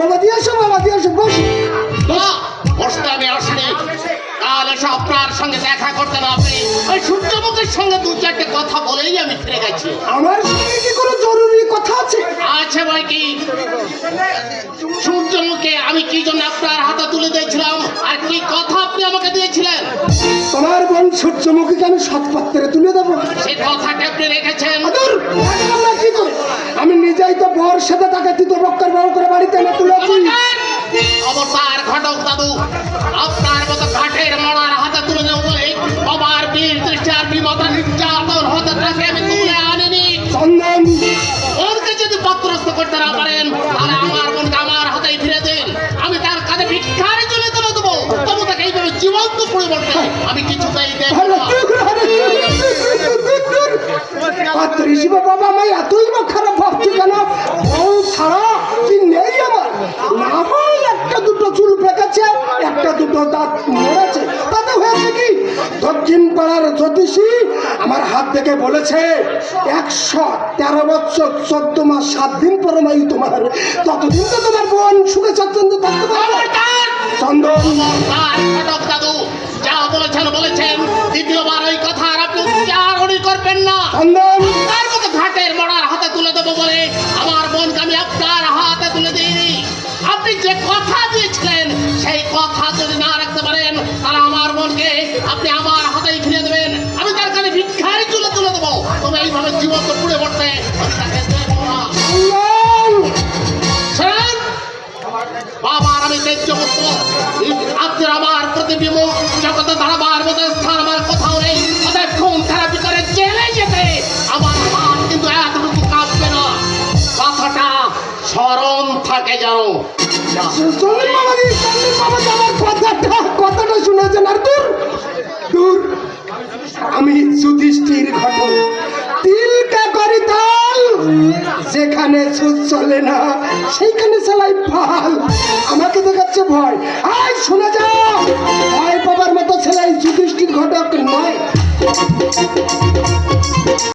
বাবা দিয়ে আসো বাবা দিয়ে আসো বস। আসলে তাহলে সে সঙ্গে দেখা করতে না আপনি ওই সূর্যমুখীর সঙ্গে দু চারটে কথা বলেই আমি ফিরে গেছি। আমার সঙ্গে কি কোনো জরুরি কথা আছে? আছে ভাই কি? সূর্যমুখে আমি কি জন্য আপনার হাতে তুলে দিয়েছিলাম? আর কি কথা আপনি আমাকে দিয়েছিলেন? তোমার বোন সূর্যমুখীকে আমি সৎপাত্রে তুলে দেবো। সেটা তাকে তিতো বক্কর বাবু করে বাড়িতে এনে তুলেছি। অবতার ঘটক দাদু আপনার মতো ঘাটের মরার হাতে তুলে দেবো বলে বাবার বীর দৃষ্টি আর বিমতা নির্যাতন হতে তাকে আমি তুলে আনিনি। চন্দন। ওরকে যদি পত্রস্থ করতে না পারেন তাহলে আমার বোনকে আমার হাতেই ফিরে দিন। আমি তার কাছে ভিক্ষারে চলে তুলে দেবো। তবু তাকে এইভাবে জীবন্ত পরিবর্তে আমি কিছুতেই দেখব দাঁত মরেছে তাতে হয়েছে কি? দক্ষিণ পাড়ার জ্যোতিষী আমার হাত থেকে বলেছে একশো তেরো বছর চোদ্দ মাস সাত দিন পরে নাই তোমার ততদিন তো তোমার বোন সুখে স্বাচ্ছন্দ্য থাকতে পারবে! চন্দন দাদু যা বলেছেন বলেছেন দ্বিতীয়বার ওই কথা আর আপনি উচ্চারণই করবেন না। চন্দন তার মতো ঘাটের মরার হাতে তুলে দেবো বলে আমার বোনকে আমি আপনার হাতে তুলে দিইনি। আপনি যে কথা রাখতে পারেন তাহলে আমার মনকে আপনি আমার হাতেই ফিরে দেবেন। আমি তার কাছে ভিক্ষারি তুলে তুলে দেবো। তবে এইভাবে জীবন তো পুড়ে পড়তে বাবার আমি আমার প্রতিবিমুখ জগতে দাঁড়াবার মতো স্থান আমার কোথাও নেই। অতএব খুন থেরাপি করে জেলে যেতে। আমার হাত কিন্তু এতটুকু কাঁপবে না। কথাটা স্মরণ থাকে জানো কথাটা শুনেছেন আর দূর। দূর আমি যুধিষ্ঠির ঘটন তিলকা করি তাল যেখানে চলে না, সেইখানে চালাই ফাল